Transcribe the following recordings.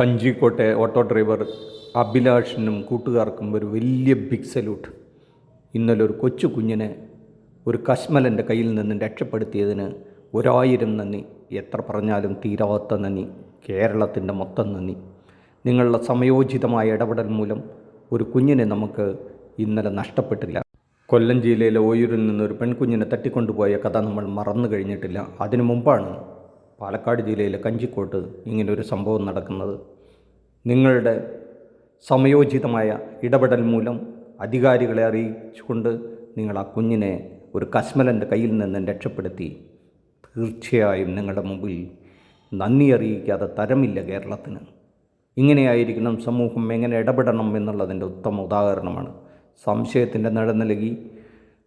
കഞ്ചിക്കോട്ടെ auto driver അഭിലാഷിനും കൂട്ടുകാർക്കും ഒരു വലിയ ബിഗ് സല്യൂട്ട് ഇന്നലെ ഒരു കൊച്ചു കുഞ്ഞിനെ ഒരു കശ്മലന്റെ കയ്യിൽ നിന്ന് രക്ഷപ്പെടുത്തിയതിന് ഒരായിരം നന്ദി. എത്ര പറഞ്ഞാലും തീരാത്ത നന്ദി. കേരളത്തിന്റെ മൊത്തം നന്ദി. നിങ്ങളുടെ സമയോചിതമായ ഇടപെടൽ മൂലം ഒരു കുഞ്ഞിനെ നമുക്ക് ഇന്നലെ നഷ്ടപ്പെട്ടില്ല. കൊല്ലം ജില്ലയിലെ ഓയൂരിൽ നിന്ന് ഒരു പെൺകുഞ്ഞിനെ തട്ടിക്കൊണ്ടുപോയ കഥ നമ്മൾ മറന്നു കഴിഞ്ഞിട്ടില്ല. അതിനു മുമ്പാണ് പാലക്കാട് ജില്ലയിലെ കഞ്ചിക്കോട്ട് ഇങ്ങനൊരു സംഭവം നടക്കുന്നത്. നിങ്ങളുടെ സമയോചിതമായ ഇടപെടൽ മൂലം അധികാരികളെ അറിയിച്ചുകൊണ്ട് നിങ്ങൾ ആ കുഞ്ഞിനെ ഒരു കസ്മലന്റെ കയ്യിൽ നിന്ന് രക്ഷപ്പെടുത്തി. തീർച്ചയായും നിങ്ങളുടെ മുമ്പിൽ നന്ദി അറിയിക്കാതെ തരമില്ല കേരളത്തിന്. ഇങ്ങനെയായിരിക്കണം സമൂഹം എങ്ങനെ ഇടപെടണം എന്നുള്ളതിന്റെ ഉത്തമ ഉദാഹരണമാണ്. സംശയത്തിന്റെ നിഴ നൽകി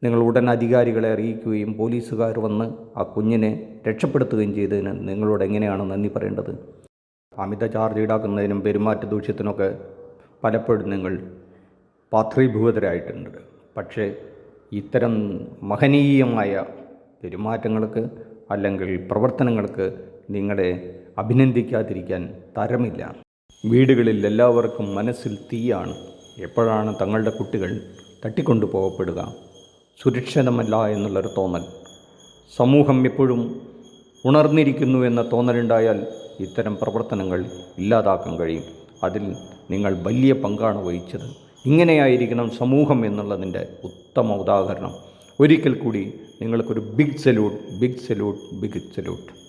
നിങ്ങൾ ഉടൻ അധികാരികളെ അറിയിക്കുകയും പോലീസുകാർ വന്ന് ആ കുഞ്ഞിനെ രക്ഷപ്പെടുത്തുകയും ചെയ്തതിന് നിങ്ങളോട് എങ്ങനെയാണ് നന്ദി പറയേണ്ടത്? അമിത ചാർജ് ഈടാക്കുന്നതിനും പെരുമാറ്റ ദൂഷ്യത്തിനൊക്കെ പലപ്പോഴും നിങ്ങൾ പാത്രീഭൂതരായിട്ടുണ്ട്. പക്ഷേ ഇത്തരം മഹനീയമായ പെരുമാറ്റങ്ങൾക്ക് അല്ലെങ്കിൽ പ്രവർത്തനങ്ങൾക്ക് നിങ്ങളെ അഭിനന്ദിക്കാതിരിക്കാൻ തരമില്ല. വീടുകളിൽ എല്ലാവർക്കും മനസ്സിൽ തീയാണ്. എപ്പോഴാണ് തങ്ങളുടെ കുട്ടികൾ തട്ടിക്കൊണ്ടു പോകപ്പെടുക? സുരക്ഷിതമല്ല എന്നുള്ളൊരു തോന്നൽ. സമൂഹം എപ്പോഴും ഉണർന്നിരിക്കുന്നു എന്ന തോന്നലുണ്ടായാൽ ഇത്തരം പ്രവർത്തനങ്ങൾ ഇല്ലാതാക്കാൻ കഴിയും. അതിൽ നിങ്ങൾ വലിയ പങ്കാണ് വഹിച്ചത്. ഇങ്ങനെയായിരിക്കണം സമൂഹം എന്നുള്ളതിന്റെ ഉത്തമ ഉദാഹരണം. ഒരിക്കൽ കൂടി നിങ്ങൾക്കൊരു big salute big salute big salute